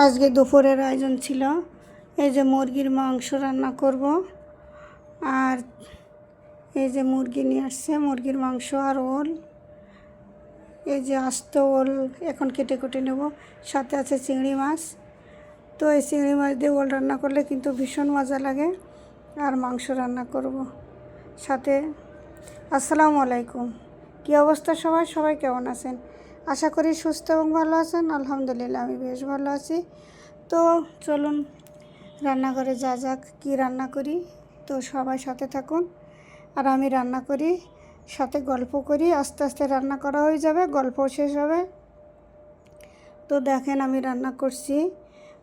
আজকে দুপুরের আয়োজন ছিল। এই যে মুরগির মাংস রান্না করব। আর এই যে মুরগি নিয়ে আসছে, মুরগির মাংস আর ওল। এই যে আস্ত ওল এখন কেটে কুটে নেব। সাথে আছে চিংড়ি মাছ। তো এই চিংড়ি মাছ দিয়ে ওল রান্না করলে কিন্তু ভীষণ মজা লাগে। আর মাংস রান্না করব। সাথে, আসসালামু আলাইকুম। কী অবস্থা সবাই সবাই কেমন আছেন? আশা করি সুস্থ এবং ভালো আছেন। আলহামদুলিল্লাহ, আমি বেশ ভালো আছি। তো চলুন, রান্নাঘরে যা যাক, কী রান্না করি? তো সবাই সাথে থাকুন। আর আমি রান্না করি, সাথে গল্প করি। আস্তে আস্তে রান্না করা হয়ে যাবে গল্প শেষ হবে। তো দেখেন, আমি রান্না করছি।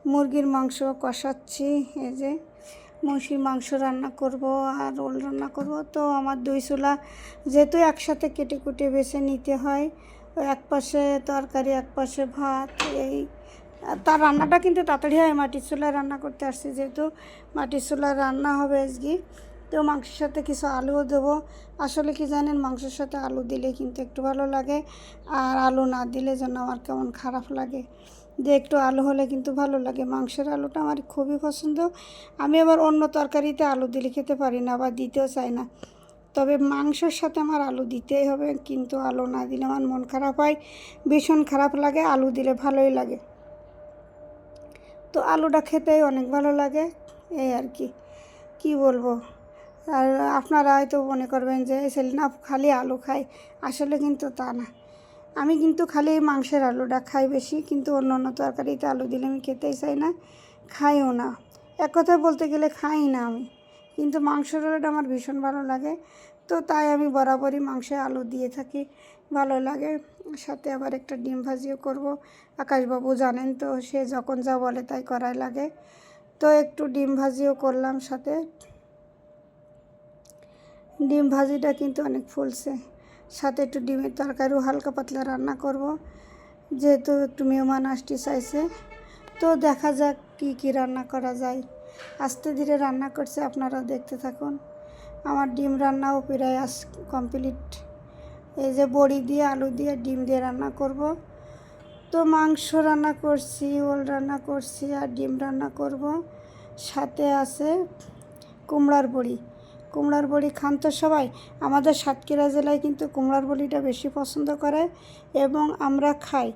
মুরগির মাংস কষাচ্ছি, এই যে মুরগির মাংস রান্না করব আর রোল রান্না করব। তো আমার দুই চুলা যেহেতু একসাথে কেটে কুটে বেছে নিতে হয় এক পাশে তরকারি, এক পাশে ভাত, এই তার রান্নাটা কিন্তু তাড়াতাড়ি হয়। মাটির চুলায় রান্না করতে আসছি যেহেতু মাটির চুলায় রান্না হবে আজকে। তো মাংসের সাথে কিছু আলুও দেবো। আসলে কি জানেন, মাংসের সাথে আলু দিলে কিন্তু একটু ভালো লাগে। আর আলু না দিলে যেন আমার কেমন খারাপ লাগে। যে একটু আলু হলে কিন্তু ভালো লাগে। মাংসের আলুটা আমার খুবই পছন্দ। আমি আবার অন্য তরকারিতে আলু দিলে খেতে পারি না বা দিতেও চাই না। তবে মাংসের সাথে আমার আলু দিতেই হবে, কিন্তু আলু না দিলে আমার মন খারাপ হয়। ভীষণ খারাপ লাগে, আলু দিলে ভালোই লাগে। তো আলুটা খেতেই অনেক ভালো লাগে, এই আর কি। কি বলব? আর আপনারা হয়তো মনে করবেন যে ছেলে না খালি আলু খায়, আসলে কিন্তু তা না। আমি কিন্তু খালি মাংসের আলুটা খাই বেশি, কিন্তু অন্য অন্য তরকারিতে আলু দিলে আমি খেতেই চাই না, খাইও না। এক কথায় বলতে গেলে খাই না আমি। কিন্তু মাংসের আলুটা আমার ভীষণ ভালো লাগে। তো তাই আমি বরাবরই মাংসে আলু দিয়ে থাকি, ভালো লাগে। সাথে আবার একটা ডিম ভাজিও করব। আকাশবাবু জানেন তো, সে যখন যা বলে তাই করাই লাগে। তো একটু ডিম ভাজিও করলাম সাথে। ডিম ভাজিটা কিন্তু অনেক ফুলছে। সাথে একটু ডিমের তরকারিও হালকা পাতলা রান্না করব। যেহেতু একটু মেহমান আসতে চাইছে। তো দেখা যাক কী কী রান্না করা যায়। আস্তে ধীরে রান্না করছে আপনারা দেখতে থাকুন। আমার ডিম রান্নাও প্রায় আস কমপ্লিট। এই যে বড়ি দিয়ে আলু দিয়ে ডিম দিয়ে রান্না করব। তো মাংস রান্না করছি, ওল রান্না করছি আর ডিম রান্না করব। সাথে আছে কুমড়ার বড়ি। কুমড়ার বড়ি খান তো সবাই। আমাদের সাতক্ষীরা জেলায় কিন্তু কুমড়ার বড়িটা বেশি পছন্দ করে এবং আমরা খাই।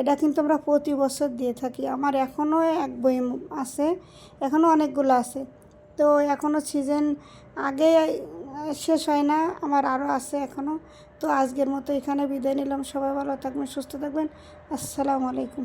এটা কিন্তু আমরা প্রতি বছর দিয়ে থাকি। আমার এখনও এক বই আছে, এখনও অনেকগুলো আছে। তো এখনও সিজন আগে শেষ হয় না, আমার আরও আছে এখনও। তো আজকের মতো এখানে বিদায় নিলাম। সবাই ভালো থাকবেন, সুস্থ থাকবেন। আসসালামু আলাইকুম।